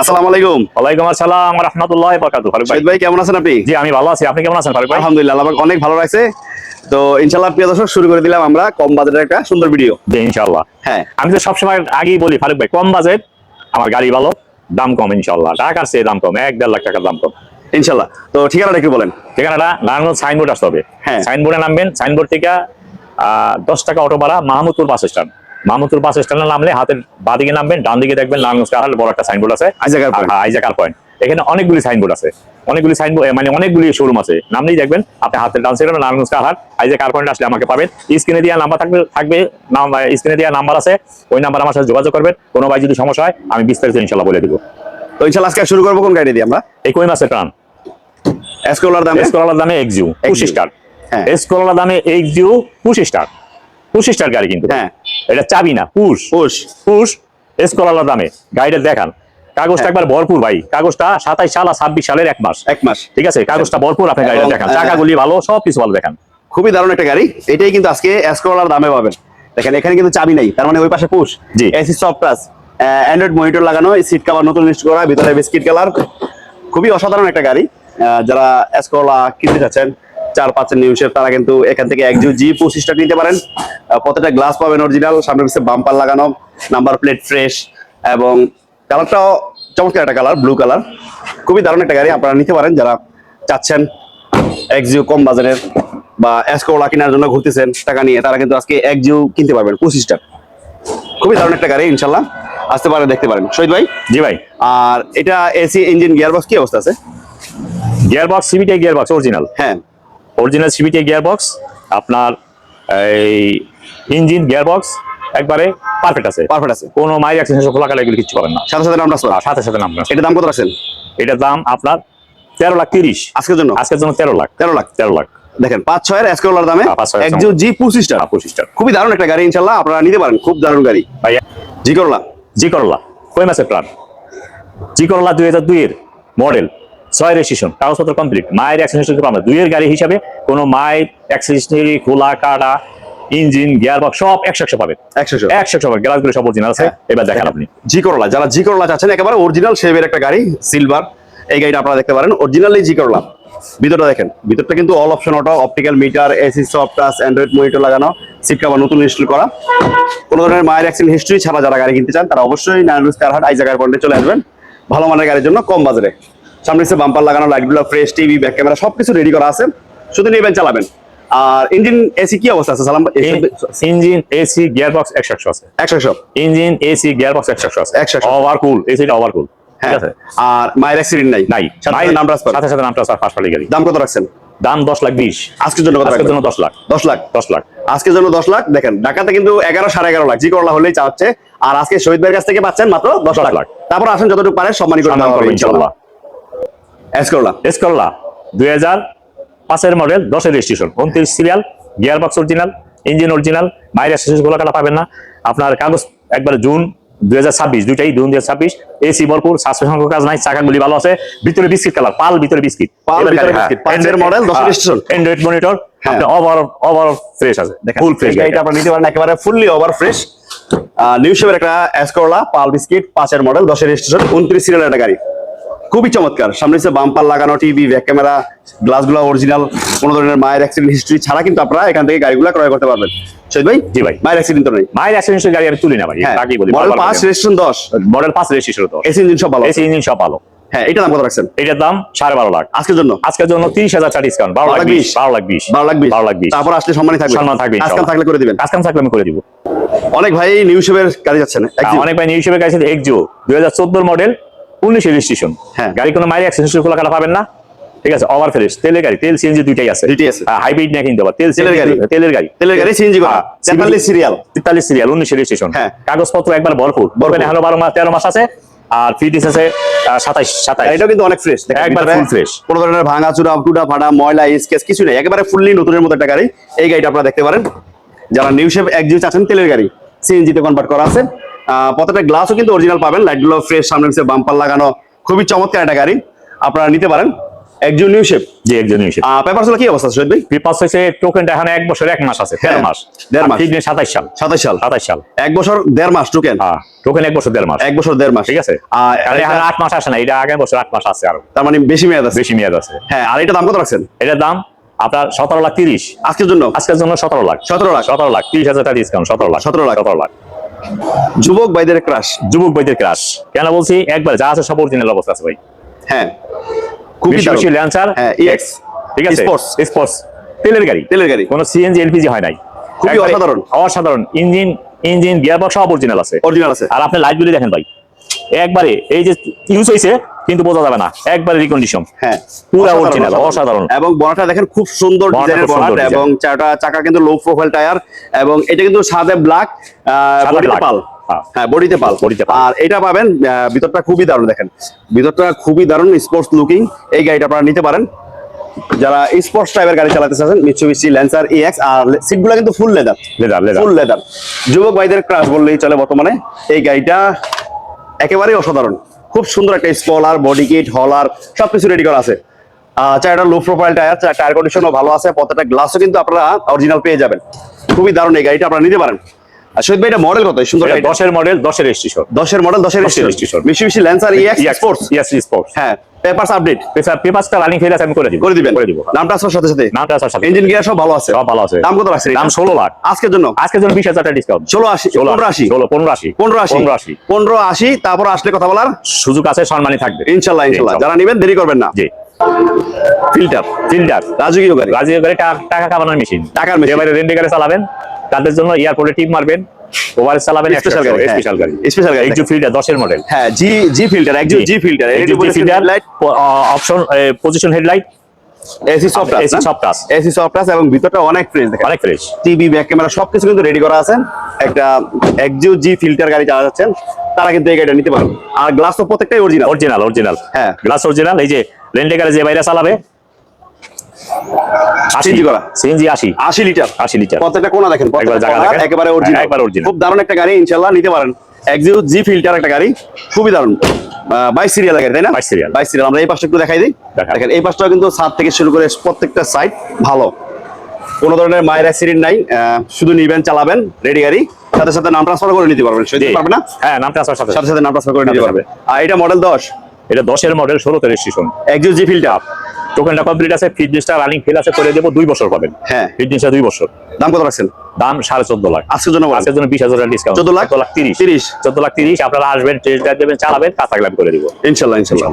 আসসালামু আলাইকুম। ওয়ালাইকুম আসসালাম রহমতুল্লাহ বরকাতু ফারুক ভাই। ভাই কেমন আছেন আপনি? জি আমি ভালো আছি। আপনি কেমন আছেন ফারুক ভাই? আলহামদুলিল্লাহ আল্লাহ অনেক ভালো লাগছে তো ইনশাল্লাহ প্রিয় দর্শক শুরু করে দিলাম আমরা কম বাজেটের একটা সুন্দর ভিডিও ইনশাআল্লাহ। হ্যাঁ। আমি তো সবসময় আগেই বলি ফারুক ভাই কম বাজেট আমার গাড়ি ভালো দাম কম ইনশাআল্লাহ। টাকার চেয়ে দাম কম এক দেড় লাখ টাকার দাম কম। ইনশাল্লাহ তো ঠিকানাটা একটু বলেন। ঠিকানাটা নারায়ণগঞ্জ সাইনবোর্ড আসতে হবে। হ্যাঁ। সাইনবোর্ডে নামবেন সাইনবোর্ড থেকে আহ, দশ টাকা অটো ভাড়া Mahmudpur bus stand. Mahmudpur bus স্ট্যান্ডে নামলে হাতের বাঁ দিকে নামবেন ডান দিকে দেখবেন কাহাল বড় একটা সাইনবোর্ড আছে। আইজা কার point। হ্যাঁ, আইজা কার পয়েন্ট এখানে অনেকগুলি সাইনবোর্ড আছে। অনেকগুলি সাইনবোর্ড মানে অনেকগুলি শোরুম আছে। নামলেই দেখবেন আপনি হাতের ডান সাইডে নারায়ণগঞ্জ কাহার আইজা কার পয়েন্ট আসলে আমাকে পাবেন। স্ক্রিনে দেওয়া নাম্বার থাকবে থাকবে স্ক্রিনে দেওয়া নাম্বার আছে। ওই নাম্বার আমার সাথে যোগাযোগ করবেন। কোনো ভাই যদি সমস্যা হয় আমি বিস্তারিত ইনশাল্লাহ বলে দিব। তো ইনশাল্লাহ আজকে শুরু করব কোন গাড়ি দিয়ে আমরা? এই কই মাসের টান এসকোলার দামে? এসকোলার দামে এক্সিউ পঁচিশ স্টার হ্যাঁ। এসকোলার দামে এক্সিউ পঁচিশ স্টার পঁচিশ স্টার গাড়ি কিন্তু। হ্যাঁ। এটা চাবি না পুশ। পুশ। পুশ এসকোলার দামে। গাড়িটা দেখান। কাগজটা হ্যাঁ। একবার ভরপুর ভাই। কাগজটা সাতাইশ সাল আর ছাব্বিশ সালের এক মাস। এক মাস। ঠিক আছে? কাগজটা ভরপুর আপনি গাড়িটা দেখান। আহ, চাকাগুলি ভালো সব কিছু ভালো দেখান। খুবই দারুণ একটা গাড়ি। এটাই কিন্তু আজকে এসকোলার দামে পাবেন। দেখেন এখানে কিন্তু চাবি নাই। তার মানে ওই পাশে পুশ। জি। AC soft touch Android monitor লাগানো সিট কভার নতুন ইনস্টল করা ভিতরে বিস্কিট কালার খুবই অসাধারণ একটা গাড়ি। আহ, যারা এসকোলা কিনতে চাচ্ছেন চার পাঁচের নিউজের তারা কিন্তু এখান থেকে একজু জি পঁচিশটা নিতে পারেন। প্রত্যেকটা গ্লাস পাবেন অরিজিনাল সামনে পিছিয়ে বাম্পার লাগানো নাম্বার প্লেট ফ্রেশ এবং কালারটাও চমৎকার একটা কালার ব্লু কালার খুবই দারুণ একটা গাড়ি আপনারা নিতে পারেন যারা চাচ্ছেন এক্সিও কম বাজারের বা এসকোলা কেনার জন্য ঘুরতেছেন টাকা নিয়ে তারা কিন্তু আজকে একজিও কিনতে পারবেন পঁচিশটা। খুবই দারুণ একটা গাড়ি ইনশাল্লাহ। আসতে পারে দেখতে পারেন। শহীদ ভাই? জি ভাই। আর এটা এসি ইঞ্জিন গিয়ারবক্স কি অবস্থা আছে? Gear box CVT gear box original হ্যাঁ। অরিজিনাল সিবিটি গিয়ার বক্স আপনার এই ইঞ্জিন গিয়ার বক্স একবারে পারফেক্ট আছে। পারফেক্ট আছে। কোনো মাই অ্যাক্সিডেন্ট খোলা কাটা এগুলো কিছু পাবেন না। সাথে সাথে নামটা আর সাথে সাথে নাম এটা দাম কত রাখছেন? এটার দাম আপনার তেরো লাখ তিরিশ। আজকের জন্য? আজকের জন্য তেরো লাখ। তেরো লাখ। তেরো লাখ। দেখেন পাঁচ ছয়ের এসকোলার দামে হ্যাঁ, একজিও জি পঁচিশটা পঁচিশটা খুবই দারুণ একটা গাড়ি ইনশাল্লাহ আপনারা নিতে পারেন। খুব দারুণ গাড়ি। ভাই জি করলা জি করলা কই মাসের প্ল্যান জি করলা দুই হাজার দুইয়ের মডেল ছয় রেজিস্ট্রেশন কাগজপত্র কমপ্লিট মায়ের অ্যাক্সিডেন্ট পাবো না দুইয়ের গাড়ি হিসাবে কোনো মায়ের অ্যাক্সিডেন্টারি খোলা কাটা ইঞ্জিন গিয়ার বক্স সব একশো একশো পাবেন। একশো একশো একশো পাবেন গ্লাসগুলো সব অরিজিনাল আছে। হ্যাঁ। এবার দেখেন আপনি। জি করলা যারা জি করলা চাচ্ছেন একেবারে অরিজিনাল শেপের একটা গাড়ি সিলভার এই গাড়িটা আপনারা দেখতে পারেন অরিজিনালি জি করলা ভিতরটা দেখেন ভিতরটা কিন্তু all option auto optical meter AC soft touch Android monitor লাগানো সিট কভার নতুন ইনস্টল করা। কোনো ধরনের মায়ের অ্যাক্সিডেন্ট হিস্ট্রি ছাড়া যারা গাড়ি কিনতে চান তারা অবশ্যই নারায়ণগঞ্জ কারহাট আই জায়গার পয়েন্টে চলে আসবেন। ভালো মানের গাড়ির জন্য কম বাজারে। সামনে সে বাম্পার লাগানো লাইটগুলো ফ্রেশ টিভি ব্যাক ক্যামেরা সবকিছু রেডি করা আছে। শুধু নেবেন চালাবেন। আর ইঞ্জিন এসি কি অবস্থা আছে সালাম ইঞ্জিন এসি গিয়ার বক্স একশো আছে। একশো ইঞ্জিন এসি গিয়ার বক্স একশো আছে। একশো। ওভার কুল এসিটা ওভার কুল ঠিক আছে? আর মায়ের অ্যাক্সিডেন্ট নাই। নাই। নাম ট্রান্সফার সাথে সাথে নাম ট্রান্সফার ফার্স্ট পার্টি গাড়ি। দাম কত রাখছেন? দাম দশ লাখ বিশ। আজকের জন্য কত আজকের জন্য দশ লাখ। দশ লাখ? দশ লাখ। আজকের জন্য দশ লাখ? দেখেন ঢাকাতে কিন্তু এগারো সাড়ে এগারো লাখ। জি করলা হলেই চাচ্ছে আর আজকে শহীদ ভাইয়ের কাছ থেকে পাচ্ছেন মাত্র দশ লাখ। লাখ। তারপর আসেন যতটুকু পারে সম্মানী করে ইনশাল্লাহ। ইনশাল্লাহ এস করলা এস করলা। দুই হাজার পাঁচের মডেল দশের রেজিস্ট্রেশন উনত্রিশ serial gear box original engine original বাইরে শেষ গোলা কাটা পাবেন না। আপনার কাগজ একবার জুন দুই হাজার ছাব্বিশ দুইটাই জুন দুই হাজার ছাব্বিশ। এসি ভরপুর সাসপেনশন কাজ নাই চাকাগুলি ভালো আছে। ভিতরে বিস্কিট কালার পাল ভিতরে বিস্কিট। দশের অ্যান্ড্রয়েড মনিটর। আপনি ওভার ওভার ফ্রেশ আছে ফুল ফ্রেশ এই গাড়িটা আপনারা নিতে পারেন একেবারে ফুললি ওভার ফ্রেশ নিউ শেপের একটা করলা পাল বিস্কিট পাঁচের মডেল দশের রেজিস্ট্রেশন উনত্রিশ সিরিয়ালের একটা গাড়ি। খুবই চমৎকার। সামনে হচ্ছে বাম্পার লাগানো টিভি ব্যাক ক্যামেরা গ্লাসগুলো অরিজিনাল কোনো ধরনের মায়ের অ্যাক্সিডেন্ট হিস্ট্রি ছাড়া কিন্তু আপনারা এখান থেকে গাড়িগুলো ক্রয় করতে পারবেন। ভাই? জি ভাই। মায়ের অ্যাক্সিডেন্ট তো নেই। মায়ের অ্যাক্সিডেন্টের গাড়ি আমি তুলি না ভাই হ্যাঁ। আগেই বলি। মডেল পাঁচ রেজিস্ট্রেশন দশ। মডেল পাঁচ রেজিস্ট্রেশন তো এসি ইঞ্জিন সব ভালো। এসি ইঞ্জিন সব ভালো। হ্যাঁ এটা দাম কত রাখছেন? এটার দাম সাড়ে বারো লাখ। আজকের জন্য? আজকের জন্য তিরিশ হাজার চার ডিসকাউন্ট বারো লাখ বিশ বারো লাখ বিশ। বারো লাখ বিশ। বারো লাখ বিশ। তারপর আসলে সম্মানই থাকবে। সম্মান থাকবে আজকাল থাকলে করে দিবেন। কাজ কাম থাকলে আমি করে দিব। অনেক ভাই নিউ শেপের গাড়ি যাচ্ছেন। একদিন। অনেক ভাই নিউ হিসেবে গাড়ি এক্সিও দুই হাজার চোদ্দোর মডেল উনিশ রেজিস্ট্রেশন হ্যাঁ। গাড়ি কোনো মাইরি অ্যাক্সিডেন্ট খোলা কাটা পাবেন না। ঠিক আছে? ওভার ফ্রেশ তেলের গাড়ি তেল সিএনজি দুইটাই আছে। দুইটাই আছে। হাইব্রিড না কিনতে পারো তেল তেলের গাড়ি। তেলের গাড়ি। তেলের গাড়ি সিএনজি করা। হ্যাঁ, তেতাল্লিশ সিরিয়াল তেতাল্লিশ সিরিয়াল উনিশ রেজিস্ট্রেশন হ্যাঁ। কাগজপত্র একবার ভরপুর। ভরপুর। হলো বারো মাস তেরো মাস আছে। আর ফিটিস আছে সাতাইশ সাতাইশ। এটাও কিন্তু অনেক ফ্রেশ একবার full fresh। কোনো ধরনের ভাঙা চুরা টুটা ফাটা ময়লা স্কেচ কিছু নেই। একেবারে ফুললি নতুনের মতো একটা গাড়ি। এই গাড়িটা আপনারা দেখতে পারেন। যারা নিউ শেপ এক জিও চাচ্ছেন তেলের গাড়ি। সিএনজি তে কনভার্ট করা আছে। প্রত্যেকটা গ্লাসও কিন্তু অরিজিনাল পাবেন। লাইটগুলো ফ্রেশ সামনে পিছিয়ে বাম্পার লাগানো খুবই চমৎকার একটা গাড়ি। আপনারা নিতে পারেন। একজন নিউ শেপ যে একজন পেপারগুলো কি অবস্থা শহীদ ভাই? পেপার হচ্ছে টোকেনটা এখন এক বছর এক মাস আছে তেরো হ্যাঁ, মাস। দেড় মাস। ঠিক নেই সাতাইশ সাল। সাতাশ সাল। সাতাইশ সাল। এক বছর দেড় মাস টোকেন হ্যাঁ টোকেন এক বছর দেড় মাস। এক বছর দেড় মাস। ঠিক আছে? আর এখন এটা- আট মাস আসে না এটা আগামী বছর আট মাস আছে আরও। তার মানে বেশি মেয়াদ আছে। বেশি মেয়াদ আছে। হ্যাঁ আর এটা দাম কত রাখছেন? এটার দাম আপনার সতেরো লাখ তিরিশ। আজকের জন্য? আজকের জন্য সতেরো লাখ। সতেরো লাখ? সতেরো লাখ তিরিশ হাজার টাকা ডিসকাউন্ট সতেরো লাখ 17 লাখ। সতেরো লাখ। যুবক ভাইদের ক্রাশ যুবক বৈদ্যের ক্রাশ কেন বলছি? একবার যা আছে সব অরিজিনাল অবস্থা আছে ভাই। হ্যাঁ। খুবই বেশি ল্যান্সার হ্যাঁ, EX ঠিক আছে? স্পোর্টস স্পোর্টস তেলের গাড়ি। তেলের গাড়ি। কোনো সিএনজি এলপিজি হয় নাই। খুবই অসাধারণ। অসাধারণ। ইঞ্জিন ইঞ্জিন গিয়ার বক্স সব অরিজিনাল আছে। অরিজিনাল আছে। আর আপনি লাইট গুলি দেখেন ভাই। একবারে এই যে ইউজ হয়েছে কিন্তু বোঝা যাবে না। একবারে রিকন্ডিশন হ্যাঁ পুরা original, অসাধারণ। এবং বনাটা দেখেন খুব সুন্দর ডিজাইনের বনাট এবং চারটা চাকা কিন্তু লো প্রোফাইল টায়ার এবং এটা কিন্তু সাদে ব্ল্যাক বডিতে পাল। হ্যাঁ। হ্যাঁ বডিতে পাল। বডিতে পাল। আর এটা পাবেন ভিতরটা খুবই দারুণ দেখেন। ভিতরটা খুবই দারুণ স্পোর্টস লুকিং এই গাড়িটা আপনারা নিতে পারেন। যারা স্পোর্টস টাইপের গাড়ি চালাতে চাচ্ছেন মিৎসুবিশি ল্যান্সার ইএক্স আর সিটগুলো কিন্তু full leather leather leather full leather যুবক ভাইদের ক্রাশ বললেই চলে বর্তমানে। এই গাড়িটা একেবারেই অসাধারণ। খুব সুন্দর একটা স্পলার বডি কিট হলার সবকিছু রেডি করা আছে। চারটা লো প্রোফাইল টায়ার টায়ার কন্ডিশনও ভালো আছে, প্রত্যেকটা গ্লাসও কিন্তু আপনারা অরিজিনাল পেয়ে যাবেন। খুবই দারুণ এই গাড়িটা আপনারা নিতে পারেন। আর শহীদ ভাই এটা মডেল কত সুন্দর দশের মডেল দশের রেজিস্ট্রেশন দশের মডেল দশের registration. Mitsubishi Lancer EX sports sports হ্যাঁ পেপারস আপডেট পেপারসটা রানিং আছে আমি করে দিব। করে দিবেন? করে দিব। নামটা আসার সাথে সাথে? নামটা আসার সাথে ইঞ্জিন গিয়ার সব ভালো আছে? সব ভালো আছে। দাম কত দাম ষোলো লাখ। আজকের জন্য? আজকের জন্য বিশ হাজার টাকা ডিসকাউন্ট ষোলো আশি পনেরো আশি? ষোলো পনেরো আশি। পনেরো আশি। পনেরো আশি। পনেরো আশি তারপর আসলে কথা বলার সুযোগ আছে সম্মানই থাকবে। ইনশাল্লাহ ইনশাল্লাহ। যারা নিবেন দেরি করবেন না। জি। ফিল্টার ফিল্টার রাজকীয় গাড়ি। রাজীয় গাড়ি টাকা কামানোর মেশিন টাকার মেশিন এবারে রেন্টে গাড়ি চালাবেন। তাদের জন্য এয়ারপোর্টে টিপ মারবেন ওভার চালাবেন Special গাড়ি। স্পেশাল গাড়ি। Special গাড়ি। একটু ফিল্টার দশের মডেল হ্যাঁ জি জি ফিল্টার একজন G filter filter light option position headlight AC soft AC soft এবং ভিতরটা অনেক ফ্রেশ দেখেন। অনেক ফ্রেশ টিভি ব্যাক ক্যামেরা সবকিছু কিন্তু রেডি করা আছে। একটা একজিও জি ফিল্টার গাড়ি চালা যাচ্ছেন তারা কিন্তু এই গাড়িটা নিতে পারেন আর গ্লাস তো প্রত্যেকটাই অরিজিনাল অরিজিনাল অরিজিনাল হ্যাঁ। গ্লাস অরিজিনাল এই যে রেন্টে গাড়ি যে বাইরে চালাবে করা। সিএনজি আশি। লিটার। আশি লিটার। প্রত্যেকটা দেখেন? প্রত্যেকটা জায়গা একেবারে অরিজিনাল একবার original। খুব দারুণ একটা গাড়ি ইনশাআল্লাহ নিতে পারেন। জি ফিল্টার একটা গাড়ি খুবই দারুণ। বাইশ সিরিয়াল গাড়ি তাই না? 22 serial। বাইশ সিরিয়াল আমরা এই পাশটা একটু দেখাই দিই। দেখেন এই পাশটাও কিন্তু সাত থেকে শুরু করে প্রত্যেকটা সাইড ভালো। কোনো ধরনের মায়ের অ্যাক্সিডেন্ট নাই। শুধু নিবেন চালাবেন রেডি গাড়ি। সাথে সাথে নাম ট্রান্সফার করে নিতে পারবেন। সেটা পারবে না? হ্যাঁ সাথে। সাথে নাম ট্রান্সফার করে নিতে পারবে। আর এটা মডেল দশ? এটা দশের মডেল ষোলোতে রেজিস্ট্রেশন একজিও জি ফিল্টার। টোকেনটা কমপ্লিট আছে ফিটনেসটা রানিং ফেল আছে করে দেবো দুই বছর পাবেন। হ্যাঁ। ফিটনেসটা দুই বছর। দাম কত রাখছেন? দাম সাড়ে চোদ্দ লাখ। আজকের জন্য আজকের জন্য বিশ হাজার ডিসকাউন্ট 14 লাখ? চোদ্দ লাখ তিরিশ। 30 চোদ্দ লাখ তিরিশ আপনারা আসবেন টেস্ট ড্রাইভ দেবেন চালাবেন কাঁচা গ্লাম করে দিব। ইনশাল্লাহ ইনশাল্লাহ।